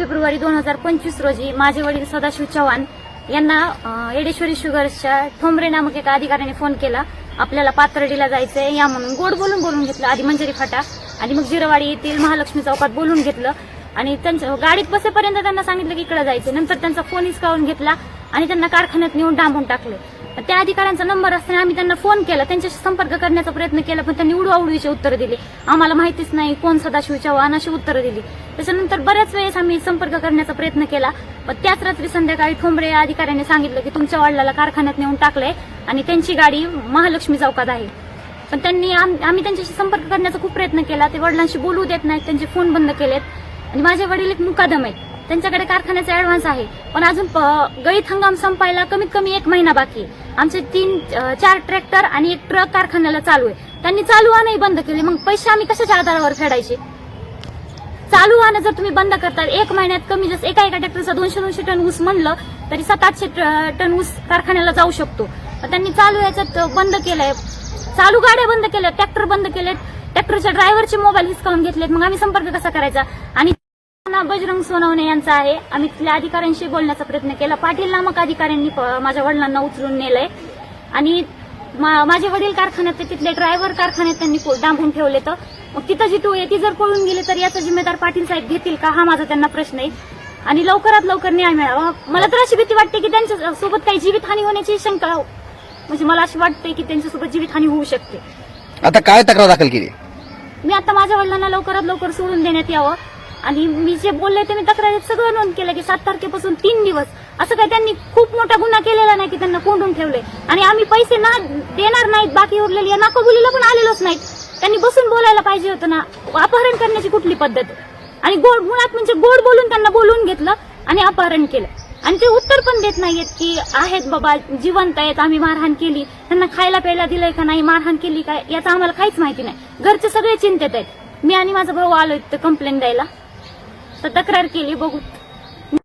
February दोन हजार पंचवीस रोजी माझे वडील सदाशिव चव्हाण यांना येडेश्वरी शुगर्सच्या ठोंबरे नामक एका अधिकाऱ्याने फोन केला. आपल्याला पाथर्डीला जायचंय या म्हणून गोड बोलून बोलून घेतलं. आधी मंजरी फाटा आणि मग जिरवाडी येथील महालक्ष्मी चौकात बोलून घेतलं. आणि त्यांच्या गाडीत बसेपर्यंत त्यांना सांगितलं की इकडे जायचं नंतर त्यांचा फोन हिसकावून घेतला आणि त्यांना कारखान्यात नेऊन डांबून टाकलं. त्या अधिकाऱ्यांचा नंबर असताना आम्ही त्यांना फोन केला. त्यांच्याशी संपर्क करण्याचा प्रयत्न केला पण त्यांनी उडवा उडवीचे उत्तर दिले. आम्हाला माहितीच नाही कोण सदाशिव चव्हाण अशी उत्तरं दिली. त्याच्यानंतर बऱ्याच वेळेस आम्ही संपर्क करण्याचा प्रयत्न केला. पण त्याच रात्री संध्याकाळी ठोंबरे या अधिकाऱ्याने सांगितलं की तुमच्या वडिलाला कारखान्यात नेऊन टाकलंय आणि त्यांची गाडी महालक्ष्मी चौकात आहे. पण त्यांनी आम- आम्ही त्यांच्याशी संपर्क करण्याचा खूप प्रयत्न केला. ते वडिलांशी बोलू देत नाहीत त्यांचे फोन बंद केलेत. आणि माझे वडील एक मुकादम आहेत. त्यांच्याकडे कारखान्याचा ऍडव्हान्स आहे. पण अजून प- गळीत हंगाम संपायला कमीत कमी एक महिना बाकी आहे. आमचे तीन चार ट्रॅक्टर आणि एक ट्रक कारखान्याला चालू आहे. त्यांनी चालू वाहनही बंद केले. मग पैसे आम्ही कशाच्या आधारावर फेडायचे? चालू वाहनं जर तुम्ही बंद करता एक महिन्यात कमी जसं एका एका ट्रॅक्टरचा दोनशे दोनशे टन ऊस म्हणलं तरी सात आठशे ट- टन ऊस कारखान्याला जाऊ शकतो. त्यांनी चालू याच्यात बंद केलंय. चालू गाड्या बंद केल्या ट्रॅक्टर बंद केलेत. ट्रॅक्टरच्या ड्रायव्हरचे मोबाईल हिसकावून घेतलेत. मग आम्ही संपर्क कसा करायचा? आणि बजरंग सोनवणे यांचा आहे. आम्ही तिथल्या अधिकाऱ्यांशी बोलण्याचा प्रयत्न केला. पाटील नामक अधिकाऱ्यांनी माझ्या वडिलांना उचलून नेलंय. आणि माझे वडील कारखान्यात तिथले ड्रायव्हर कारखान्यात त्यांनी डांबून ठेवले तर मग तिथं जी टोळी आहे ती जर पळून गेली तर याचा जिम्मेदार पाटील साहेब घेतील का? हा माझा त्यांना प्रश्न आहे. आणि लवकरात लवकर न्याय मिळावा. मला तर अशी भीती वाटते की त्यांच्यासोबत काही जीवितहानी होण्याची शंका म्हणजे मला अशी वाटते की त्यांच्यासोबत जीवितहानी होऊ शकते. आता काय तक्रार दाखल केली? मी आता माझ्या वडिलांना लवकरात लवकर सोडून देण्यात यावं. आणि मी जे बोलले ते मी तक्रारीत सगळं नोंद केलं की सात तारखेपासून तीन दिवस. असं काही त्यांनी खूप मोठा गुन्हा केलेला नाही की त्यांना कोंडून ठेवले आणि आम्ही पैसे ना देणार नाहीत बाकी उरलेली या नाकोबुलीला पण आलेलोच नाहीत. त्यांनी बसून बोलायला पाहिजे होतं ना. अपहरण करण्याची कुठली पद्धत? आणि गोड मुळात म्हणजे गोड बोलून त्यांना बोलवून घेतलं आणि अपहरण केलं. आणि ते उत्तर पण देत नाहीयेत की आहेत बाबा जिवंत आहेत आम्ही मारहाण केली. त्यांना खायला प्यायला दिलंय का नाही मारहाण केली का याचं आम्हाला काहीच माहिती नाही. घरचे सगळे चिंतेत आहेत. मी आणि माझा भाऊ आलो इथं कंप्लेंट द्यायला. तर तक्रार केली बघू.